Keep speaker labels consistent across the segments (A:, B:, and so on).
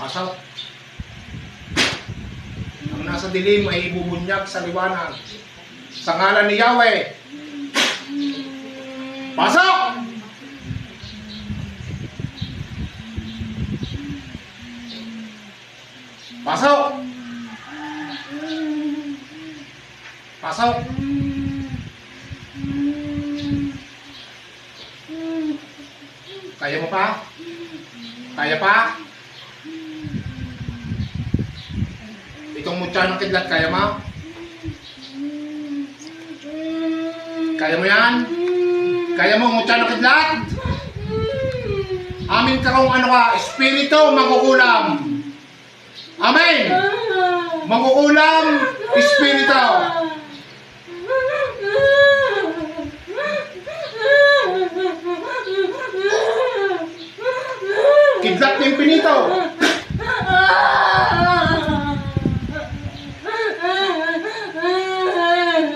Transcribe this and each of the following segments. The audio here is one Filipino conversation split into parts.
A: Pasok. Ang nasa dilim ay ibubunyag sa liwanag. Sa ngalan ni Yahweh. Pasok! Pasok! Pasok! Kaya mo pa? Kaya pa? Itong mutya ng kidlat, kaya mo? Kaya mo yan? Kaya mo mutya ng kidlat? Amin ka kung ano ka, espiritu magkukulam. Amen! Magkukulam, espiritu. Kidlat ng pinito.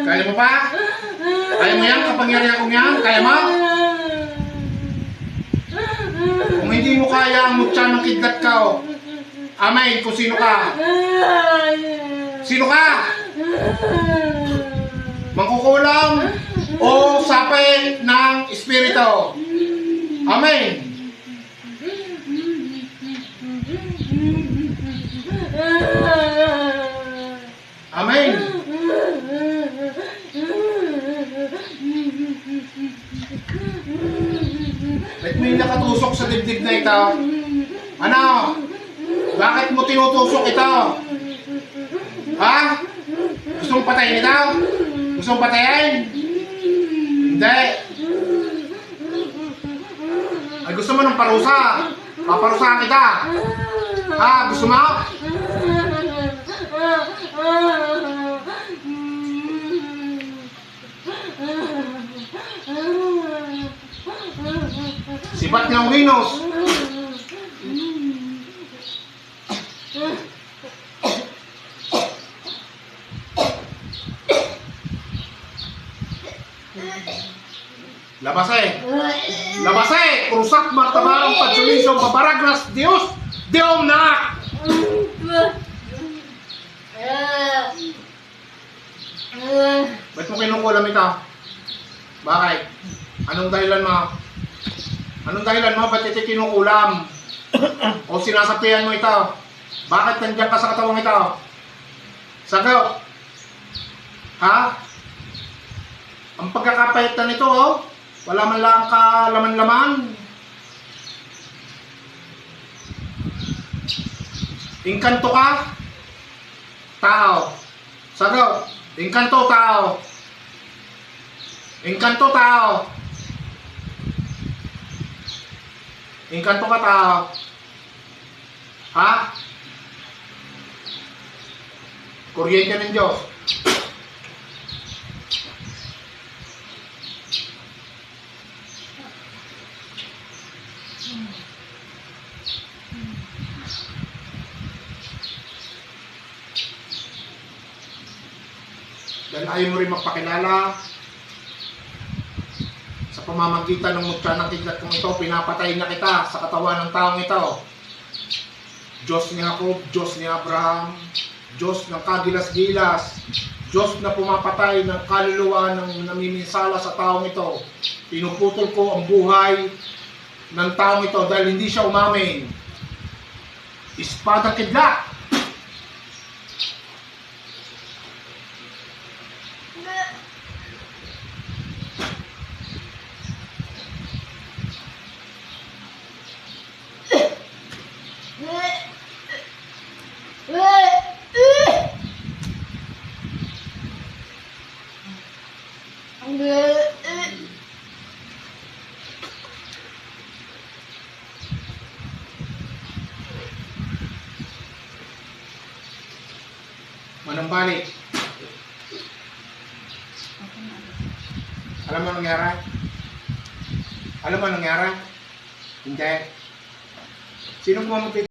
A: Kaya mo pa? Kaya mo yan, kapangyarihan kong yan? Kaya mo? Kung hindi mo kaya ang mutya ng kidlat ka, oh. Amen, kung sino ka. Sino ka? Mangkukulam o sapay ng espiritu. Amen. Ba't may nakatusok sa dibdib na ito? Ano? Bakit mo tinutusok ito? Ha? Gusto mong patayin ito? Gusto mong patayin? Hindi. Ay gusto mo ng parusa? Paparusahan kita. Ha? Gusto mo? Sibat ng Venus. Labas eh. Labas eh. Krusak martabarang pagsulisong paparagras Dios. Diom na. Ba't mo kinukulam ito? Bakit? Anong dahilan mo? Anong dahilan mo? Ba't ito kinukulam? o sinasapian mo ito? Bakit nandiyan ka sa katawang ito? Sagot! Ha? Ang pagkakapaitan nito, oh, wala man lang kalaman-laman. Inkanto ka? Tao. Sagot. Inkanto tao. Inkanto tao. Inkanto ka tao. Ha? Kuryente ng Diyos. Dahil ayaw mo rin magpakilala sa pamamagitan ng mutya ng kidlat kong ito, pinapatay na kita sa katawan ng taong ito. Diyos ni Jacob, Diyos ni Abraham, Diyos ng kagilas-gilas, Diyos na pumapatay ng kaluluwa ng namiminsala sa taong ito. Pinuputol ko ang buhay ng taong ito dahil hindi siya umamin. Espadang kidlat! Manong balik. Alam mo anong nangyari? Alam mo anong nangyari? Hindi. Sino pumamatay